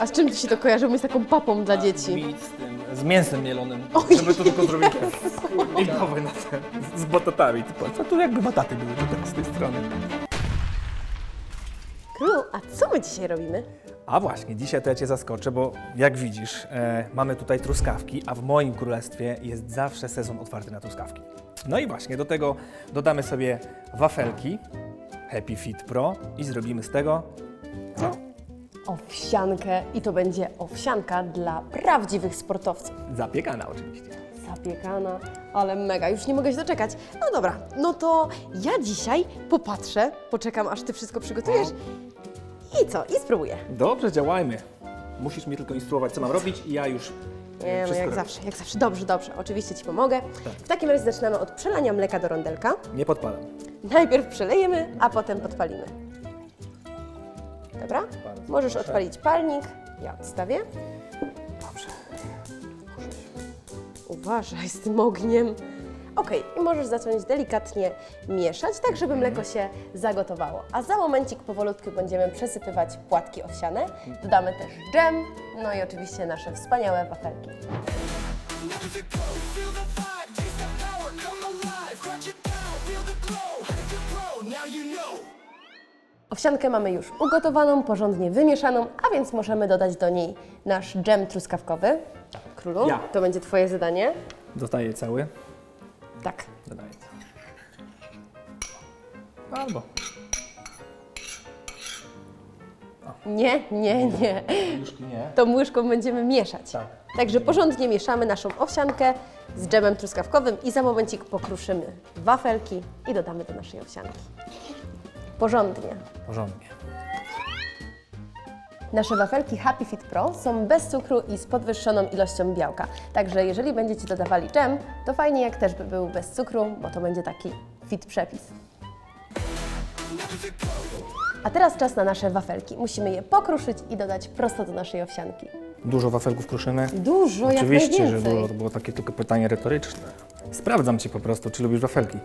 A z czym ci się to kojarzy? Bo jest taką papą dla dzieci. Z tym, z mięsem mielonym, żeby to tylko zrobić i nowe na ten, z batatami. Typu, co tu jakby bataty były tutaj z tej strony. Królu, a co my dzisiaj robimy? A właśnie, dzisiaj to ja Cię zaskoczę, bo jak widzisz, e, mamy tutaj truskawki, a w moim królestwie jest zawsze sezon otwarty na truskawki. No i właśnie, do tego dodamy sobie wafelki Happy Fit Pro i zrobimy z tego co? Owsiankę i to będzie owsianka dla prawdziwych sportowców. Zapiekana oczywiście. Zapiekana, ale mega, już nie mogę się doczekać. No dobra, no to ja dzisiaj popatrzę, poczekam aż ty wszystko przygotujesz i co? I spróbuję. Dobrze, działajmy. Musisz mnie tylko instruować, co mam robić i ja już e, Nie, no wszystko jak robię. zawsze, jak zawsze. Dobrze, dobrze, oczywiście Ci pomogę. W takim razie zaczynamy od przelania mleka do rondelka. Nie podpalam. Najpierw przelejemy, a potem podpalimy. Dobra? Możesz odpalić palnik. Ja odstawię. Dobrze. Uważaj z tym ogniem. Ok, i możesz zacząć delikatnie mieszać, tak żeby mleko się zagotowało. A za momencik powolutku będziemy przesypywać płatki owsiane. Dodamy też dżem, no i oczywiście nasze wspaniałe wafelki. Owsiankę mamy już ugotowaną, porządnie wymieszaną, a więc możemy dodać do niej nasz dżem truskawkowy. Królu, Ja. to będzie Twoje zadanie. Dostaję cały. Tak. Dodaję. Albo. Nie, nie, nie. Już nie. Tą łyżką będziemy mieszać. Tak. Także porządnie mieszamy naszą owsiankę z dżemem truskawkowym i za momencik pokruszymy wafelki i dodamy do naszej owsianki. Porządnie. Porządnie. Nasze wafelki Happy Fit Pro są bez cukru i z podwyższoną ilością białka. Także jeżeli będziecie dodawali dżem, to fajnie jak też by był bez cukru, bo to będzie taki fit przepis. A teraz czas na nasze wafelki. Musimy je pokruszyć i dodać prosto do naszej owsianki. Dużo wafelków kruszymy. Dużo, jak Oczywiście, że najwięcej. dużo. To było takie tylko pytanie retoryczne. Sprawdzam Cię po prostu, czy lubisz wafelki.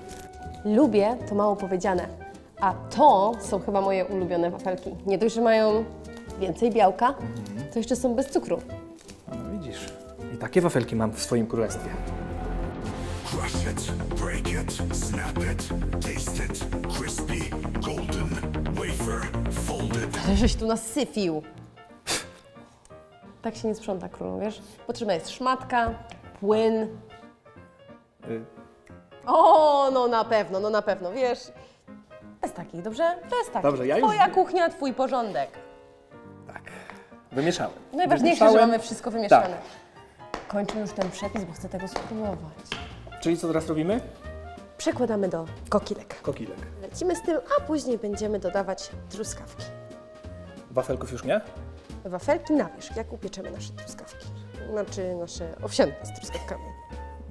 Lubię, to mało powiedziane. A to są chyba moje ulubione wafelki. Nie dość, że mają więcej białka, to jeszcze są bez cukru. No widzisz. I takie wafelki mam w swoim królestwie. Crush it, break it, snap it, taste it, crispy, golden, wafer, fold it. Ale żeś tu nasyfił. Tak się nie sprząta królu, wiesz? Potrzebna jest szmatka, płyn. Y, O, no na pewno, no na pewno, wiesz. Bez takich, dobrze? Bez takich. Dobrze, ja już- Twoja kuchnia, twój porządek. tak. Wymieszałem. Najważniejsze, że Wymieszałem. mamy wszystko wymieszane. Kończmy już ten przepis, bo chcę tego spróbować. Czyli co teraz robimy? Przekładamy do kokilek. Kokilek. Lecimy z tym, a później będziemy dodawać truskawki. Wafelków już nie? Wafelki na wierzch, jak upieczemy nasze truskawki. Znaczy nasze owsianki z truskawkami.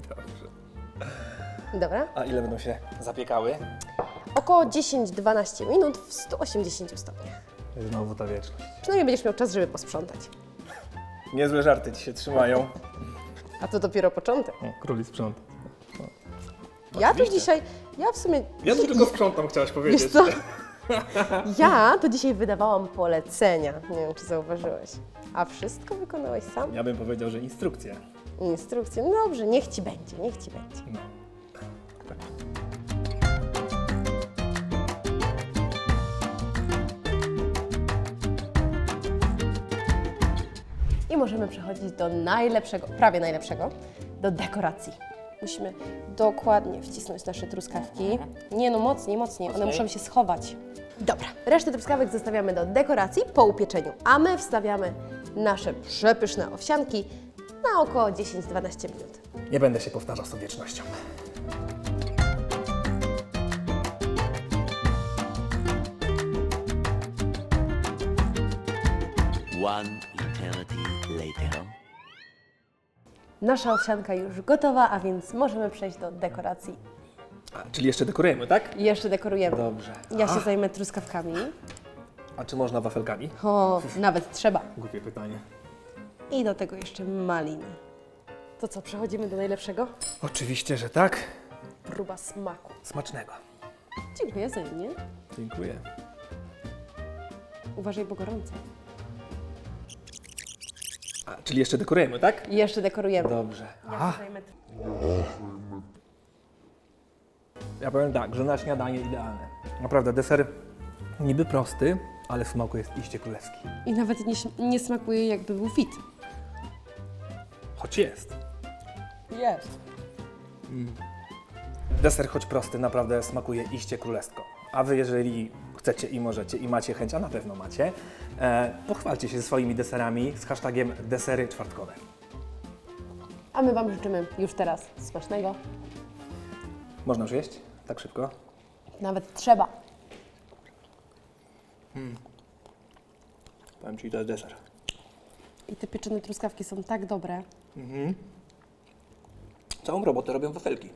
Dobrze. Dobra? A ile będą się zapiekały? Około 10-12 minut w 180 stopniach. Znowu ta wieczność. Przynajmniej będziesz miał czas, żeby posprzątać. Niezłe żarty Ci się trzymają. A to dopiero początek. O, króli sprząta. Ja tu Oczywiście. dzisiaj, ja w sumie... Ja tu tylko sprzątam, chciałaś Wiesz powiedzieć. co? Ja to dzisiaj wydawałam polecenia. Nie wiem, czy zauważyłeś. A wszystko wykonałeś sam? Ja bym powiedział, że instrukcja. Instrukcje. No dobrze, niech ci będzie, niech ci będzie. No. Możemy przechodzić do najlepszego, prawie najlepszego, do dekoracji. Musimy dokładnie wcisnąć nasze truskawki. Nie no, mocniej, mocniej, one muszą się schować. Dobra, resztę truskawek zostawiamy do dekoracji po upieczeniu, a my wstawiamy nasze przepyszne owsianki na około 10-12 minut. Nie będę się powtarzał z tą wiecznością. One later. Nasza owsianka już gotowa, a więc możemy przejść do dekoracji. A, czyli jeszcze dekorujemy, tak? I jeszcze dekorujemy. Dobrze. Ja się zajmę truskawkami. A czy można wafelkami? O, nawet trzeba. Głupie pytanie. I do tego jeszcze maliny. To co, przechodzimy do najlepszego? Oczywiście, że tak. Próba smaku. Smacznego. Dziękuję wzajemnie. Dziękuję. Uważaj, bo gorące. A, czyli jeszcze dekorujemy, tak? Jeszcze dekorujemy. Dobrze. Aha. Ja powiem tak, że na śniadanie idealne. Naprawdę, deser niby prosty, ale w smaku jest iście królewski. I nawet nie, nie smakuje jakby był fit. Choć jest. Jest. Deser choć prosty, naprawdę smakuje iście królewsko. A wy jeżeli chcecie i możecie i macie chęć, a na pewno macie, e, pochwalcie się ze swoimi deserami z hashtagiem desery czwartkowe. A my Wam życzymy już teraz smacznego. Można już jeść? Tak szybko? Nawet trzeba. Powiem Ci, to jest deser. I te pieczone truskawki są tak dobre. Całą robotę robią wafelki.